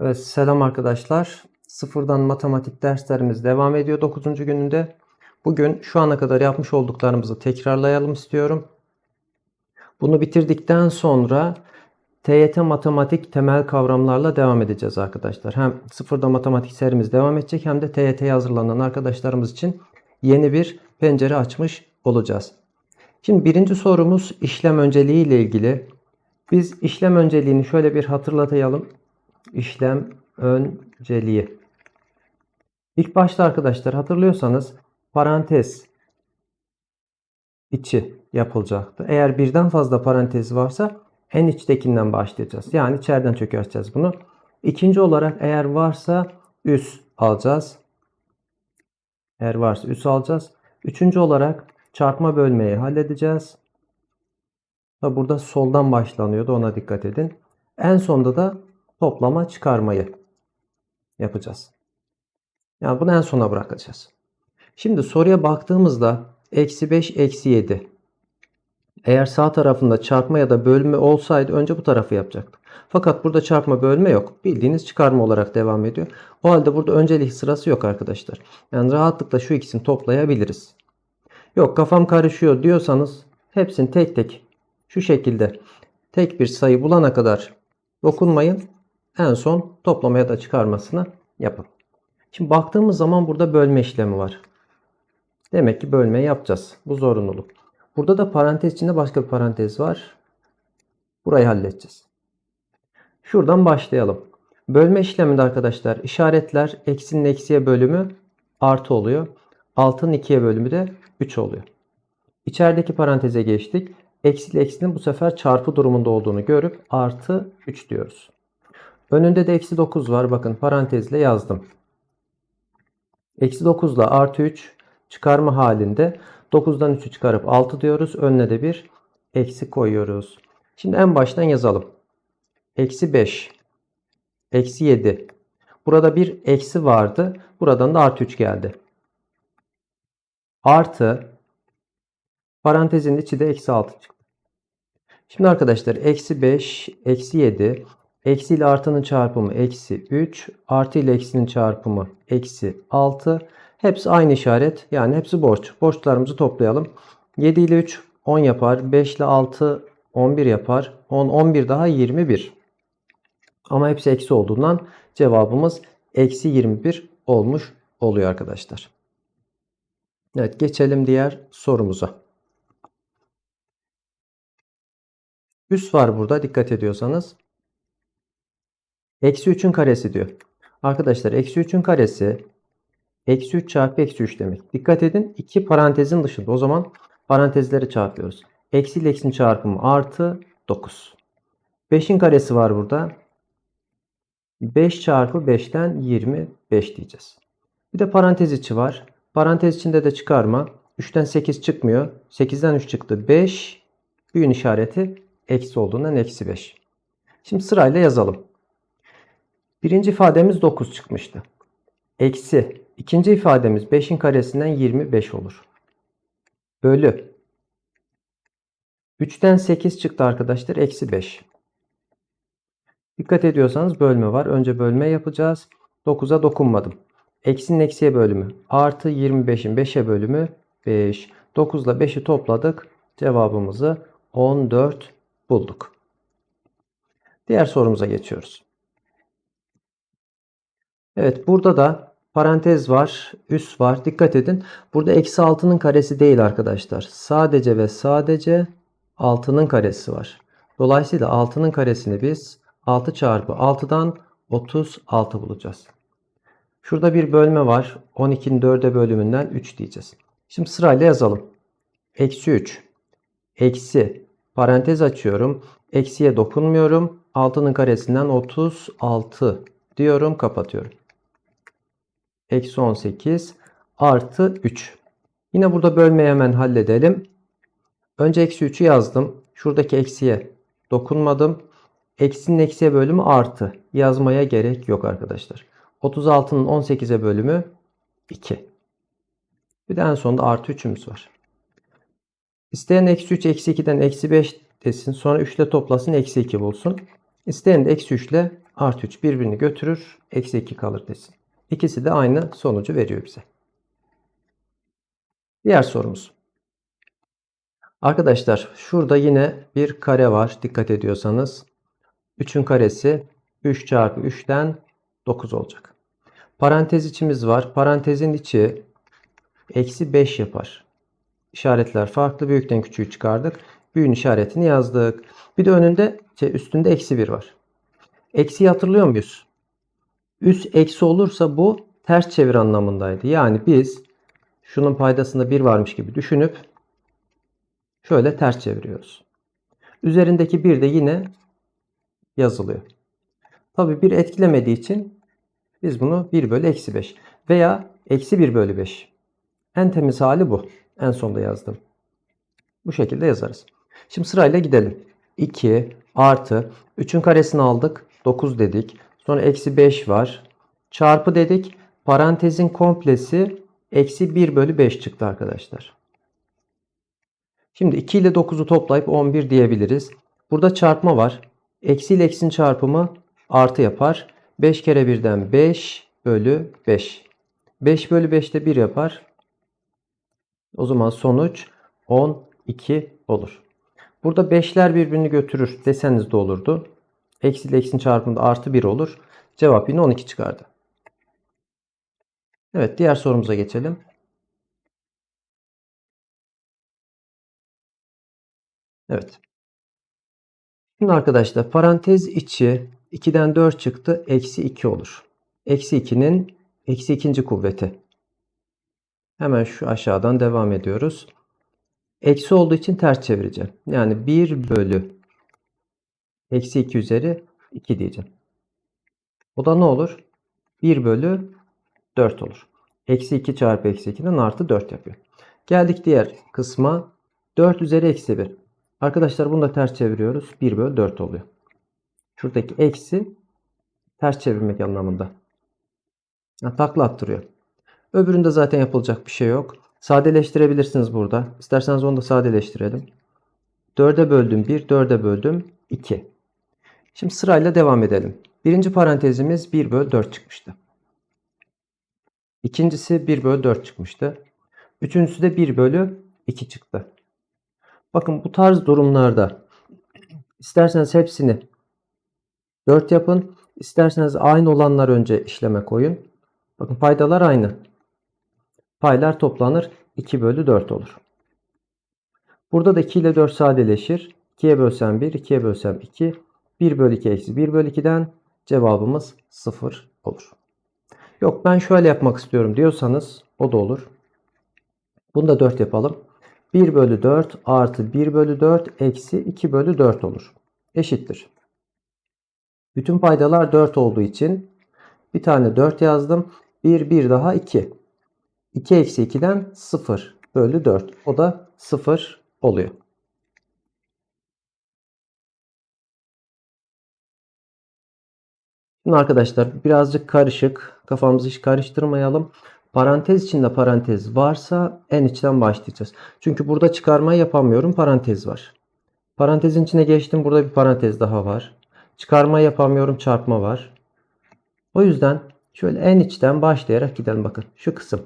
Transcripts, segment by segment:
Evet, selam arkadaşlar. Sıfırdan matematik derslerimiz devam ediyor 9. gününde. Bugün şu ana kadar yapmış olduklarımızı tekrarlayalım istiyorum. Bunu bitirdikten sonra TYT matematik temel kavramlarla devam edeceğiz arkadaşlar. Hem sıfırdan matematik serimiz devam edecek hem de TYT'ye hazırlanan arkadaşlarımız için yeni bir pencere açmış olacağız. Şimdi birinci sorumuz işlem önceliği ile ilgili. Biz işlem önceliğini şöyle bir hatırlatayalım. İşlem önceliği. İlk başta arkadaşlar hatırlıyorsanız parantez içi yapılacaktı. Eğer birden fazla parantez varsa en içtekinden başlayacağız. Yani içeriden çökerteceğiz bunu. İkinci olarak eğer varsa üst alacağız. Eğer varsa üst alacağız. Üçüncü olarak çarpma bölmeyi halledeceğiz. Burada soldan başlanıyordu ona dikkat edin. En sonda da toplama çıkarmayı yapacağız. Yani bunu en sona bırakacağız. Şimdi soruya baktığımızda eksi 5 eksi 7. Eğer sağ tarafında çarpma ya da bölme olsaydı önce bu tarafı yapacaktık. Fakat burada çarpma bölme yok. Bildiğiniz çıkarma olarak devam ediyor. O halde burada öncelik sırası yok arkadaşlar. Yani rahatlıkla şu ikisini toplayabiliriz. Yok kafam karışıyor diyorsanız hepsini tek tek şu şekilde tek bir sayı bulana kadar dokunmayın. En son toplamaya da çıkarmasını yapın. Şimdi baktığımız zaman burada bölme işlemi var. Demek ki bölmeyi yapacağız. Bu zorunluluk. Burada da parantez içinde başka bir parantez var. Burayı halledeceğiz. Şuradan başlayalım. Bölme işleminde arkadaşlar işaretler eksinin eksiye bölümü artı oluyor. Altının ikiye bölümü de 3 oluyor. İçerideki paranteze geçtik. Eksi ile eksinin bu sefer çarpı durumunda olduğunu görüp artı 3 diyoruz. Önünde de eksi 9 var. Bakın parantezle yazdım. Eksi 9 ile artı 3 çıkarma halinde 9'dan 3'ü çıkarıp 6 diyoruz. Önüne de bir eksi koyuyoruz. Şimdi en baştan yazalım. Eksi 5. Eksi 7. Burada bir eksi vardı. Buradan da artı 3 geldi. Artı parantezin içi de eksi 6 çıktı. Şimdi arkadaşlar eksi 5, eksi 7, eksi ile artının çarpımı eksi 3, artı ile eksinin çarpımı eksi 6. Hepsi aynı işaret. Yani hepsi borç. Borçlarımızı toplayalım. 7 ile 3 10 yapar. 5 ile 6 11 yapar. 10 11 daha 21. Ama hepsi eksi olduğundan cevabımız eksi 21 olmuş oluyor arkadaşlar. Evet geçelim diğer sorumuza. Üst var burada dikkat ediyorsanız. Eksi 3'ün karesi diyor. Arkadaşlar eksi 3'ün karesi eksi 3 çarpı eksi 3 demek. Dikkat edin iki parantezin dışında. O zaman parantezleri çarpıyoruz. Eksi ile eksinin çarpımı artı 9. 5'in karesi var burada. 5 çarpı 5'ten 25 diyeceğiz. Bir de parantez içi var. Parantez içinde de çıkarma. 3'ten 8 çıkmıyor. 8'den 3 çıktı. 5. Büyün işareti eksi olduğundan eksi 5. Şimdi sırayla yazalım. Birinci ifademiz 9 çıkmıştı. Eksi. ikinci ifademiz 5'in karesinden 25 olur. Bölü. 3'ten 8 çıktı arkadaşlar. Eksi 5. Dikkat ediyorsanız bölme var. Önce bölme yapacağız. 9'a dokunmadım. Eksinin eksiye bölümü. Artı 25'in 5'e bölümü 5. 9 ile 5'i topladık. Cevabımızı 14 bulduk. Diğer sorumuza geçiyoruz. Evet burada da parantez var, üst var. Dikkat edin. Burada eksi 6'nın karesi değil arkadaşlar. Sadece ve sadece 6'nın karesi var. Dolayısıyla 6'nın karesini biz 6 çarpı 6'dan 36 bulacağız. Şurada bir bölme var. 12'nin 4'e bölümünden 3 diyeceğiz. Şimdi sırayla yazalım. Eksi 3. Eksi. Parantez açıyorum. Eksiye dokunmuyorum. 6'nın karesinden 36 diyorum. Kapatıyorum. Eksi 18 artı 3. Yine burada bölmeyi hemen halledelim. Önce eksi 3'ü yazdım. Şuradaki eksiye dokunmadım. Eksinin eksiye bölümü artı. Yazmaya gerek yok arkadaşlar. 36'nın 18'e bölümü 2. Bir de en sonunda artı 3'ümüz var. İsteyen eksi 3 eksi 2'den eksi 5 desin. Sonra 3 ile toplasın eksi 2 bulsun. İsteyen de eksi 3 ile artı 3 birbirini götürür. Eksi 2 kalır desin. İkisi de aynı sonucu veriyor bize. Diğer sorumuz. Arkadaşlar şurada yine bir kare var. Dikkat ediyorsanız. 3'ün karesi 3 çarpı 3'ten 9 olacak. Parantez içimiz var. Parantezin içi eksi 5 yapar. İşaretler farklı. Büyükten küçüğü çıkardık. Büyüğün işaretini yazdık. Bir de önünde şey, üstünde eksi 1 var. Eksiyi hatırlıyor muyuz? Üst eksi olursa bu ters çevir anlamındaydı. Yani biz şunun paydasında 1 varmış gibi düşünüp şöyle ters çeviriyoruz. Üzerindeki 1 de yine yazılıyor. Tabi 1 etkilemediği için biz bunu 1 bölü eksi 5 veya eksi 1 bölü 5. En temiz hali bu. En sonda yazdım. Bu şekilde yazarız. Şimdi sırayla gidelim. 2 artı 3'ün karesini aldık. 9 dedik. Sonra eksi 5 var. Çarpı dedik. Parantezin komplesi eksi 1 bölü 5 çıktı arkadaşlar. Şimdi 2 ile 9'u toplayıp 11 diyebiliriz. Burada çarpma var. Eksi ile eksinin çarpımı artı yapar. 5 kere 1'den 5 bölü 5. 5 bölü 5 de 1 yapar. O zaman sonuç 12 olur. Burada 5'ler birbirini götürür deseniz de olurdu. Eksi ile eksinin çarpımında artı 1 olur. Cevap yine 12 çıkardı. Evet diğer sorumuza geçelim. Evet. Şimdi arkadaşlar parantez içi 2'den 4 çıktı. Eksi 2 olur. Eksi 2'nin eksi ikinci kuvveti. Hemen şu aşağıdan devam ediyoruz. Eksi olduğu için ters çevireceğim. Yani 1 bölü eksi 2 üzeri 2 diyeceğim. O da ne olur? 1 bölü 4 olur. Eksi 2 çarpı eksi 2'den artı 4 yapıyor. Geldik diğer kısma. 4 üzeri eksi 1. Arkadaşlar bunu da ters çeviriyoruz. 1 bölü 4 oluyor. Şuradaki eksi ters çevirmek anlamında. Yani takla attırıyor. Öbüründe zaten yapılacak bir şey yok. Sadeleştirebilirsiniz burada. İsterseniz onu da sadeleştirelim. 4'e böldüm 1, 4'e böldüm 2. Şimdi sırayla devam edelim. Birinci parantezimiz 1 bölü 4 çıkmıştı. İkincisi 1 bölü 4 çıkmıştı. Üçüncüsü de 1 bölü 2 çıktı. Bakın bu tarz durumlarda isterseniz hepsini 4 yapın. İsterseniz aynı olanlar önce işleme koyun. Bakın paydalar aynı. Paylar toplanır. 2 bölü 4 olur. Burada da 2 ile 4 sadeleşir. 2'ye bölsem 1, 2'ye bölsem 2. 1 bölü 2 eksi 1 bölü 2'den cevabımız 0 olur. Yok ben şöyle yapmak istiyorum diyorsanız o da olur. Bunu da 4 yapalım. 1 bölü 4 artı 1 bölü 4 eksi 2 bölü 4 olur. Eşittir. Bütün paydalar 4 olduğu için bir tane 4 yazdım. 1 1 daha 2. 2 eksi 2'den 0 bölü 4. O da 0 oluyor. Şimdi arkadaşlar birazcık karışık. Kafamızı hiç karıştırmayalım. Parantez içinde parantez varsa en içten başlayacağız. Çünkü burada çıkarma yapamıyorum. Parantez var. Parantezin içine geçtim. Burada bir parantez daha var. Çıkarma yapamıyorum. Çarpma var. O yüzden şöyle en içten başlayarak gidelim. Bakın şu kısım.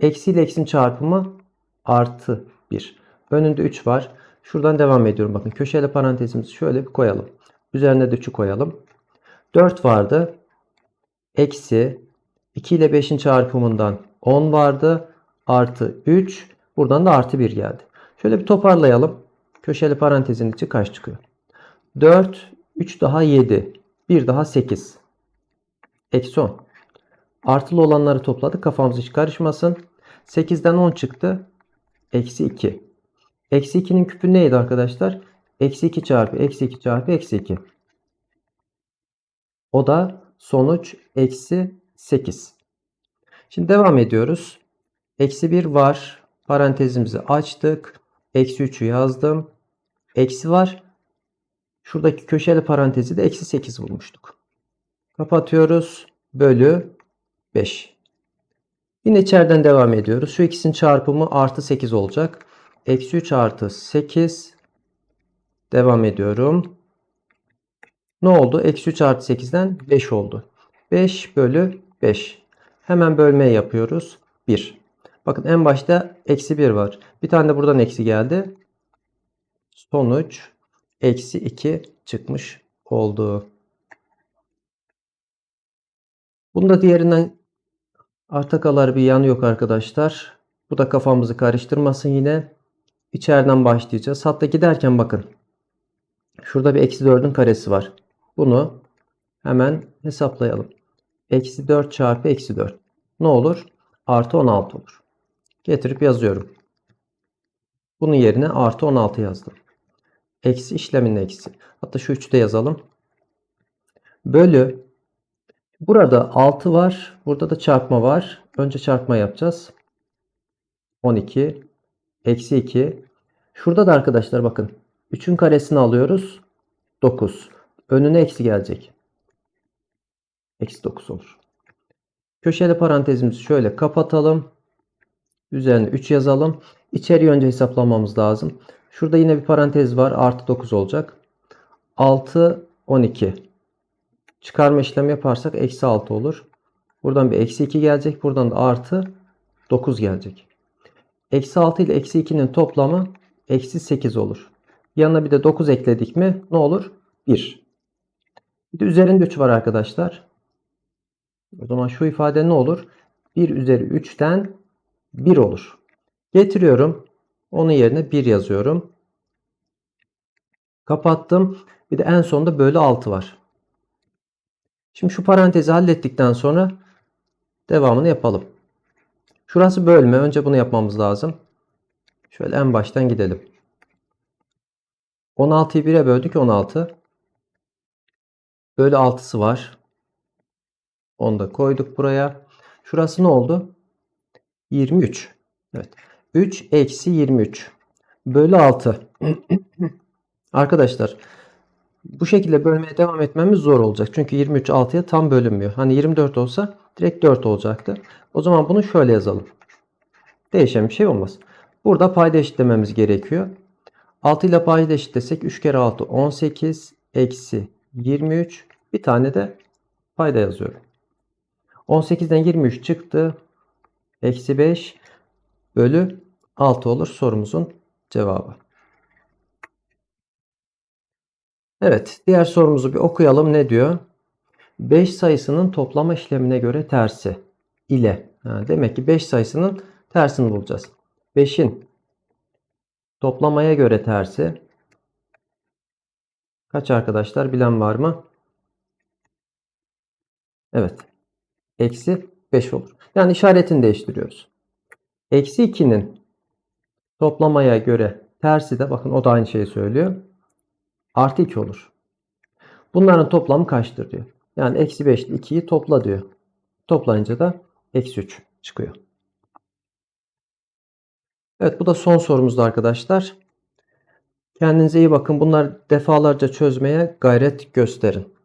Eksi ile eksinin çarpımı artı 1. Önünde 3 var. Şuradan devam ediyorum. Bakın köşeli parantezimizi şöyle bir koyalım. Üzerine de 3'ü koyalım. 4 vardı. Eksi 2 ile 5'in çarpımından 10 vardı. Artı 3. Buradan da artı 1 geldi. Şöyle bir toparlayalım. Köşeli parantezin içi kaç çıkıyor? 4, 3 daha 7. 1 daha 8. Eksi 10. Artılı olanları topladık. Kafamız hiç karışmasın. 8'den 10 çıktı. Eksi 2. Eksi 2'nin küpü neydi arkadaşlar? Eksi 2 çarpı eksi 2 çarpı eksi 2. O da sonuç eksi 8. Şimdi devam ediyoruz. Eksi 1 var. Parantezimizi açtık. Eksi 3'ü yazdım. Eksi var. Şuradaki köşeli parantezi de eksi 8 bulmuştuk. Kapatıyoruz. Bölü 5. Yine içeriden devam ediyoruz. Şu ikisinin çarpımı artı 8 olacak. Eksi 3 artı 8. Devam ediyorum. Ne oldu? Eksi 3 artı 8'den 5 oldu. 5 bölü 5. Hemen bölmeyi yapıyoruz. 1. Bakın en başta eksi 1 var. Bir tane de buradan eksi geldi. Sonuç eksi 2 çıkmış oldu. Bunda diğerinden arta kalar bir yanı yok arkadaşlar. Bu da kafamızı karıştırmasın yine. İçeriden başlayacağız. Hatta giderken bakın. Şurada bir eksi 4'ün karesi var. Bunu hemen hesaplayalım. Eksi 4 çarpı eksi 4. Ne olur? Artı 16 olur. Getirip yazıyorum. Bunun yerine artı 16 yazdım. Eksi işleminin eksi. Hatta şu 3'ü de yazalım. Bölü. Burada 6 var. Burada da çarpma var. Önce çarpma yapacağız. 12. Eksi 2. Şurada da arkadaşlar bakın. 3'ün karesini alıyoruz. 9. Önüne eksi gelecek. Eksi 9 olur. Köşeli parantezimizi şöyle kapatalım. Üzerine 3 yazalım. İçeriği önce hesaplamamız lazım. Şurada yine bir parantez var. Artı 9 olacak. 6, 12. Çıkarma işlemi yaparsak eksi 6 olur. Buradan bir eksi 2 gelecek. Buradan da artı 9 gelecek. Eksi 6 ile eksi 2'nin toplamı eksi 8 olur. Yanına bir de 9 ekledik mi ne olur? 1. Bir de üzerinde 3 var arkadaşlar. O zaman şu ifade ne olur? 1 üzeri 3'ten 1 olur. Getiriyorum. Onun yerine 1 yazıyorum. Kapattım. Bir de en sonunda bölü 6 var. Şimdi şu parantezi hallettikten sonra devamını yapalım. Şurası bölme. Önce bunu yapmamız lazım. Şöyle en baştan gidelim. 16'yı 1'e böldük 16. Bölü 6'sı var. Onu da koyduk buraya. Şurası ne oldu? 23. Evet. 3 eksi 23. Bölü 6. Arkadaşlar bu şekilde bölmeye devam etmemiz zor olacak. Çünkü 23 6'ya tam bölünmüyor. Hani 24 olsa direkt 4 olacaktı. O zaman bunu şöyle yazalım. Değişen bir şey olmaz. Burada payda eşitlememiz gerekiyor. 6 ile payda eşitlesek 3 kere 6 18 eksi 23. Bir tane de payda yazıyorum. 18'den 23 çıktı. Eksi 5 bölü 6 olur sorumuzun cevabı. Evet diğer sorumuzu bir okuyalım. Ne diyor? 5 sayısının toplama işlemine göre tersi ile. Ha, demek ki 5 sayısının tersini bulacağız. 5'in toplamaya göre tersi kaç arkadaşlar bilen var mı? Evet. Eksi 5 olur. Yani işaretini değiştiriyoruz. Eksi 2'nin toplamaya göre tersi de bakın o da aynı şeyi söylüyor. Artı 2 olur. Bunların toplamı kaçtır diyor. Yani eksi 5 ile 2'yi topla diyor. Toplayınca da eksi 3 çıkıyor. Evet bu da son sorumuzdu arkadaşlar. Kendinize iyi bakın. Bunlar defalarca çözmeye gayret gösterin.